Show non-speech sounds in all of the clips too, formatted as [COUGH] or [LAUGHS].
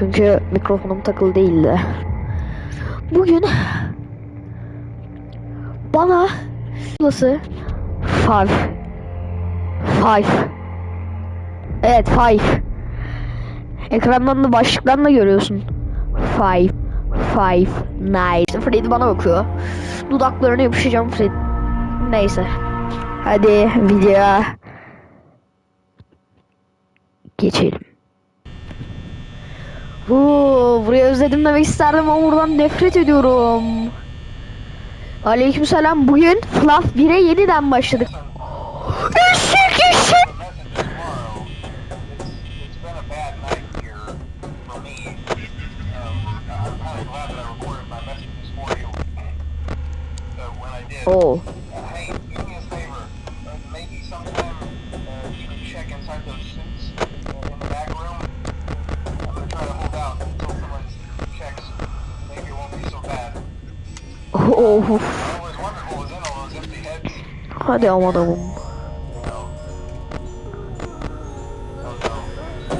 Çünkü mikrofonum takılı değildi. Bugün bana nasıl five. Five. Evet five. Ekrandan da başlıktan da görüyorsun. Five five nine. Freddy bana bakıyor. Dudaklarına yapışacağım Fred. Neyse. Hadi videoya geçelim burayı özledim demek isterdim ama buradan nefret ediyorum. Aleykümselam. Bugün Fluff 1'e yeniden başladık. Hadi ama adamım.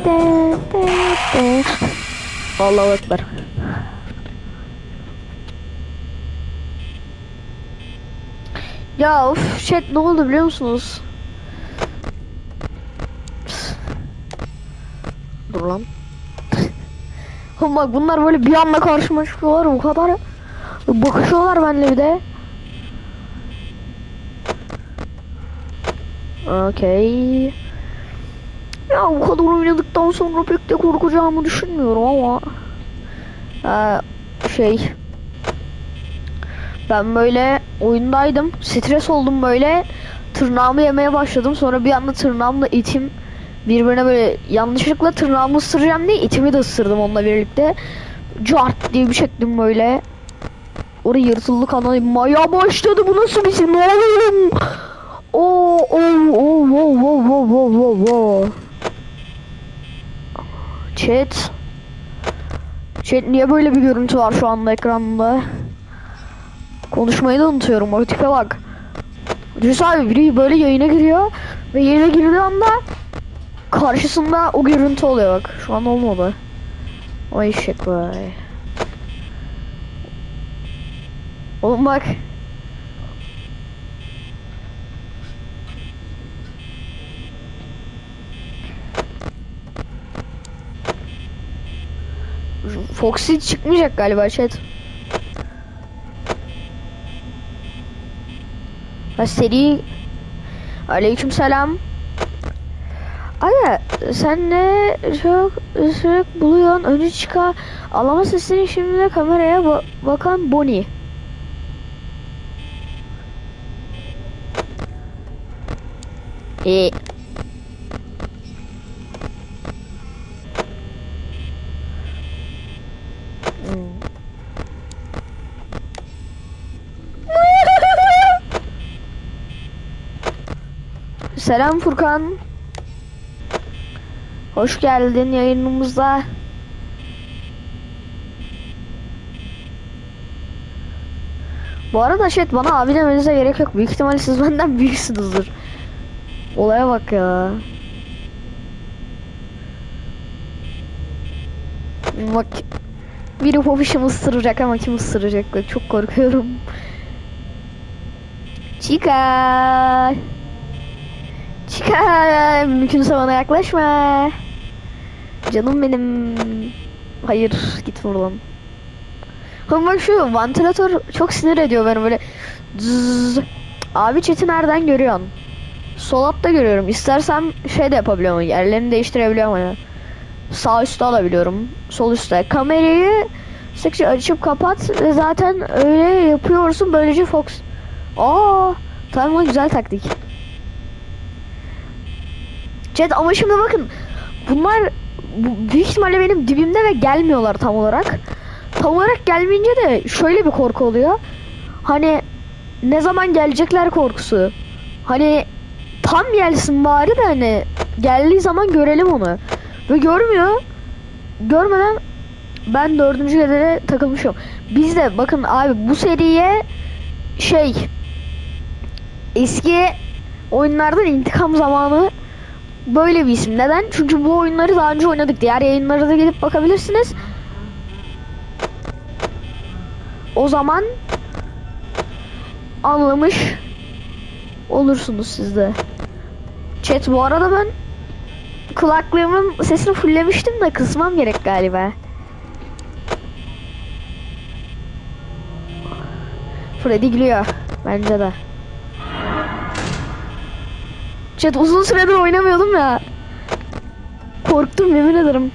De, de, de. Allahu Ekber. Ya of chat ne oldu biliyor musunuz? Dur lan. Oğlum bak bunlar böyle bir anda karşıma çıkıyorlar bu kadar bakışıyorlar benimle bir de. Okey. Ya bu kadar oynadıktan sonra pek de korkacağımı düşünmüyorum ama. Ee, şey. Ben böyle oyundaydım. Stres oldum böyle. Tırnağımı yemeye başladım. Sonra bir anda tırnağımla itim birbirine böyle yanlışlıkla tırnağımı ısıracağım diye itimi de ısırdım onunla birlikte. Cart diye bir çektim böyle. Oraya yırtıldı kanalı. Maya başladı. Bu nasıl bir şey? Ne oluyor? Oo, oo, oo, oo, oo, oo, oo, oo, oo. Chat. Chat niye böyle bir görüntü var şu anda ekranda? Konuşmayı da unutuyorum. O tipe bak. Cüs abi biri böyle yayına giriyor ve yayına girdiği anda karşısında o görüntü oluyor bak. Şu an olmadı. Ay eşek vay. Oğlum bak. Foxy çıkmayacak galiba chat. Ha seri Aleykümselam. Aga sen ne çok ısırık buluyorsun önce çıkar alama sesini şimdi de kameraya ba- bakan Bonnie. E Selam Furkan. Hoş geldin yayınımıza. Bu arada chat bana abi demenize gerek yok. Büyük ihtimalle siz benden [LAUGHS] büyüksünüzdür. Olaya bak ya. Bak biri hobişimi ısıracak ama kim ısıracak çok korkuyorum. Chica. Chica. Mümkünse bana yaklaşma. Canım benim. Hayır git buradan. Bak şu vantilatör çok sinir ediyor beni böyle. Zzz. Abi chat'i nereden görüyorsun? Sol altta görüyorum. İstersem şey de yapabiliyorum. Yerlerini değiştirebiliyorum yani. Sağ üstte alabiliyorum. Sol üstte. Kamerayı sıkça açıp kapat zaten öyle yapıyorsun. Böylece Fox. Aa, tamam güzel taktik. Chat ama şimdi bakın. Bunlar bu, büyük ihtimalle benim dibimde ve gelmiyorlar tam olarak. Tam olarak gelmeyince de şöyle bir korku oluyor. Hani ne zaman gelecekler korkusu. Hani tam gelsin bari de hani geldiği zaman görelim onu. Ve görmüyor. Görmeden ben dördüncü gedere takılmışım. Biz de bakın abi bu seriye şey eski oyunlardan intikam zamanı böyle bir isim. Neden? Çünkü bu oyunları daha önce oynadık. Diğer yayınlara da gelip bakabilirsiniz. O zaman anlamış olursunuz siz de. Chat bu arada ben kulaklığımın sesini fulllemiştim de kısmam gerek galiba. Freddy gülüyor. Bence de. Chat uzun süredir oynamıyordum ya. Korktum yemin ederim.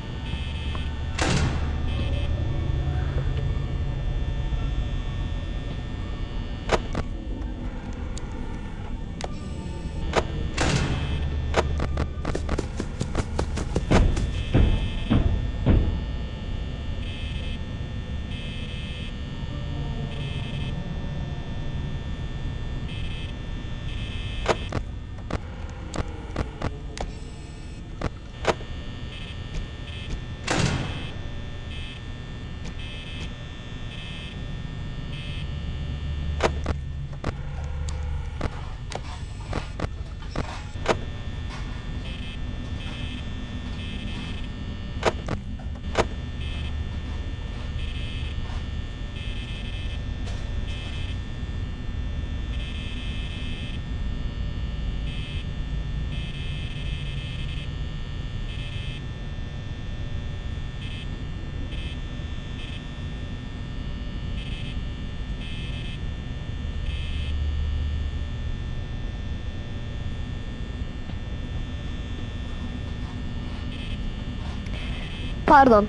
Pardon.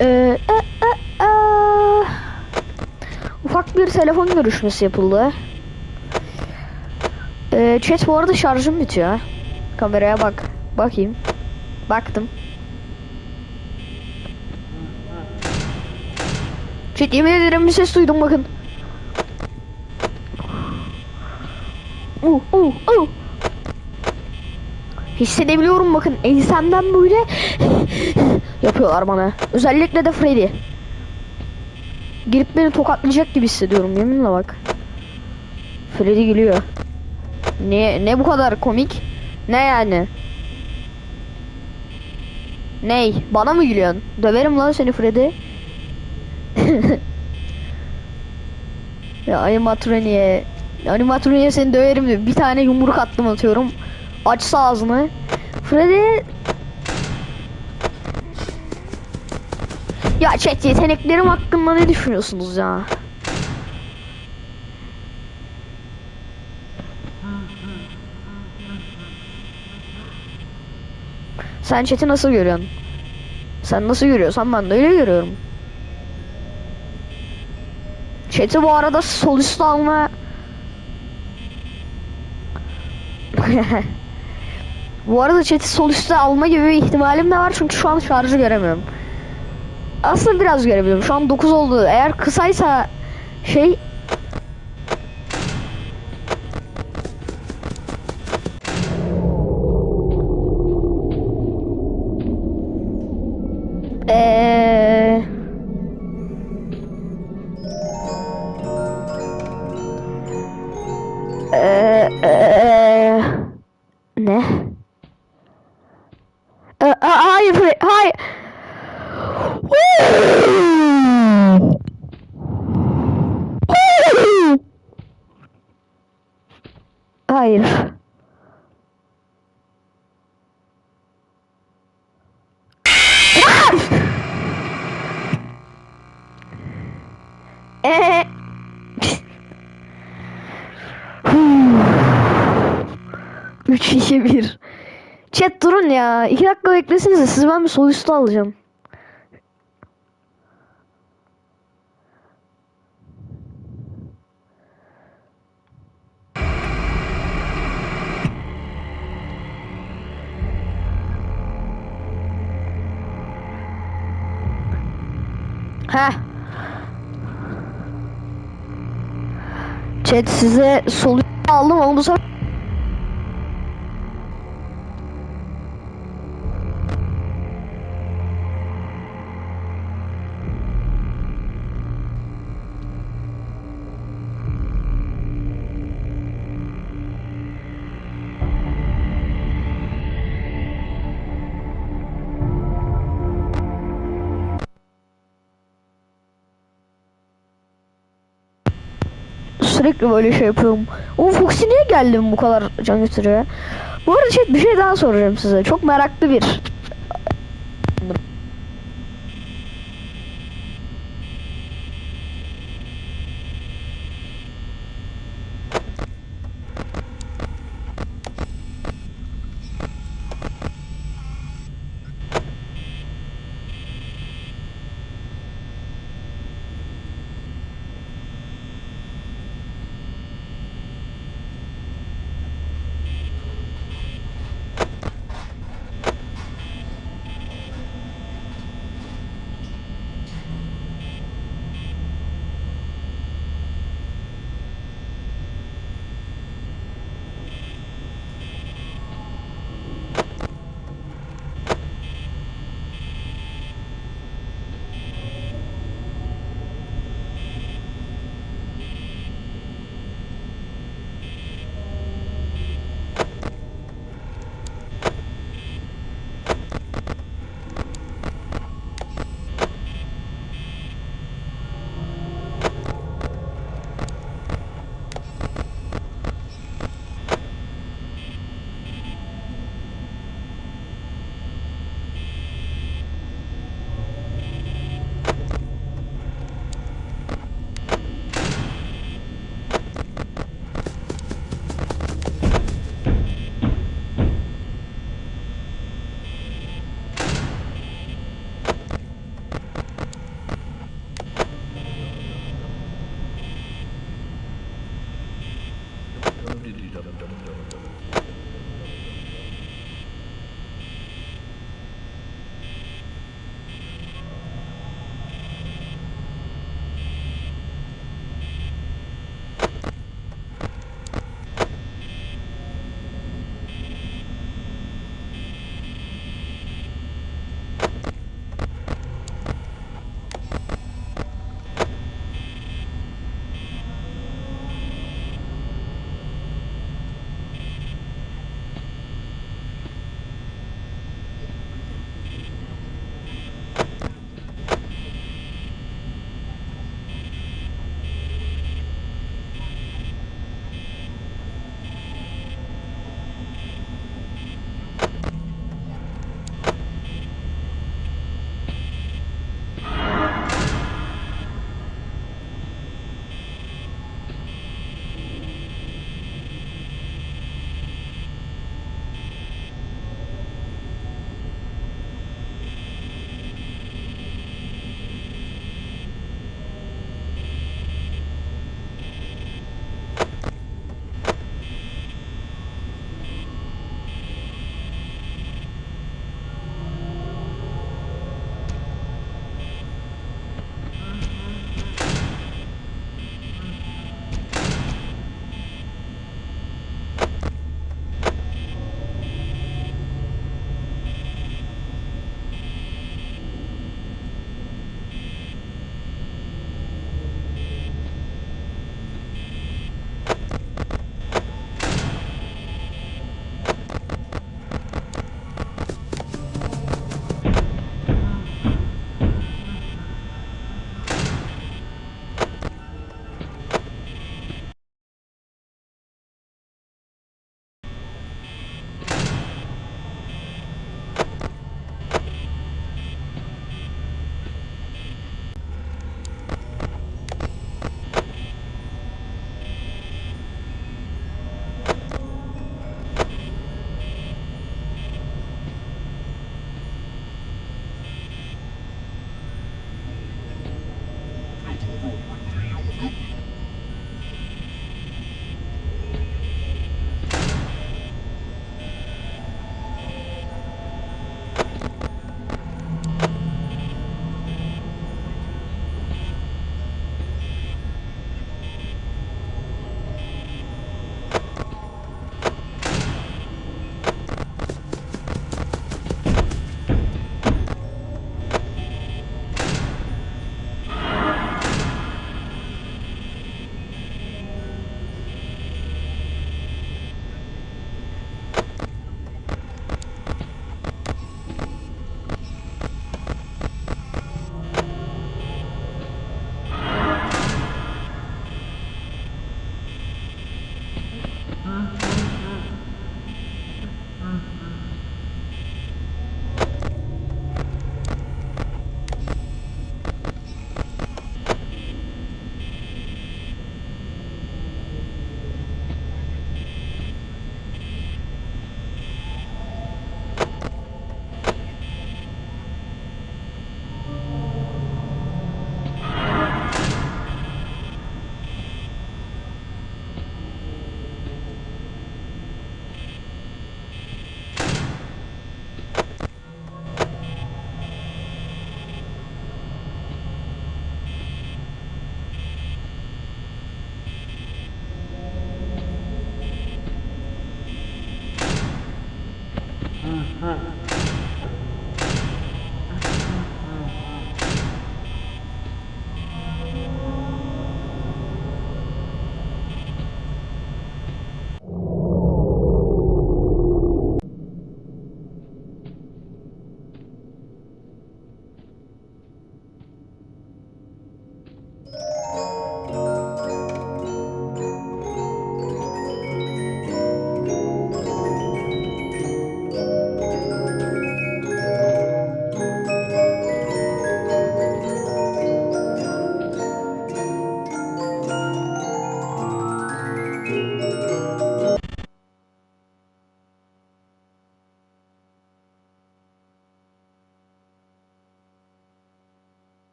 Ee, e, e, e. Ufak bir telefon görüşmesi yapıldı. Ee, chat bu arada şarjım bitiyor. Kameraya bak. Bakayım. Baktım. Chat yemin ederim bir ses duydum bakın. Uh, uh, uh. Hissedebiliyorum bakın ensemden böyle yapıyorlar bana. Özellikle de Freddy. Girip beni tokatlayacak gibi hissediyorum yeminle bak. Freddy gülüyor. Ne ne bu kadar komik? Ne yani? Ney? Bana mı gülüyorsun? Döverim lan seni Freddy. [LAUGHS] ya animatroniye animatroniye seni döverim. Bir tane yumruk attım atıyorum. Açsa ağzını. Freddy Ya chat yeteneklerim hakkında ne düşünüyorsunuz ya? Sen chat'i nasıl görüyorsun? Sen nasıl görüyorsan ben de öyle görüyorum. Chat'i bu arada sol üstte alma [LAUGHS] [LAUGHS] Bu arada chat'i sol üstte alma gibi bir ihtimalim de var çünkü şu an şarjı göremiyorum. Aslında biraz görebiliyorum. Şu an 9 oldu. Eğer kısaysa şey 3 şişe 1. Chat durun ya. 2 dakika beklesiniz siz ben bir sol üstü alacağım. Heh. Chat size solu aldım ama bu sefer sürekli böyle şey yapıyorum. O Foxy niye geldi bu kadar can götürüyor? Bu arada chat bir şey daha soracağım size. Çok meraklı bir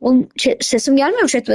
Oğlum şey- sesim gelmiyor mu chat?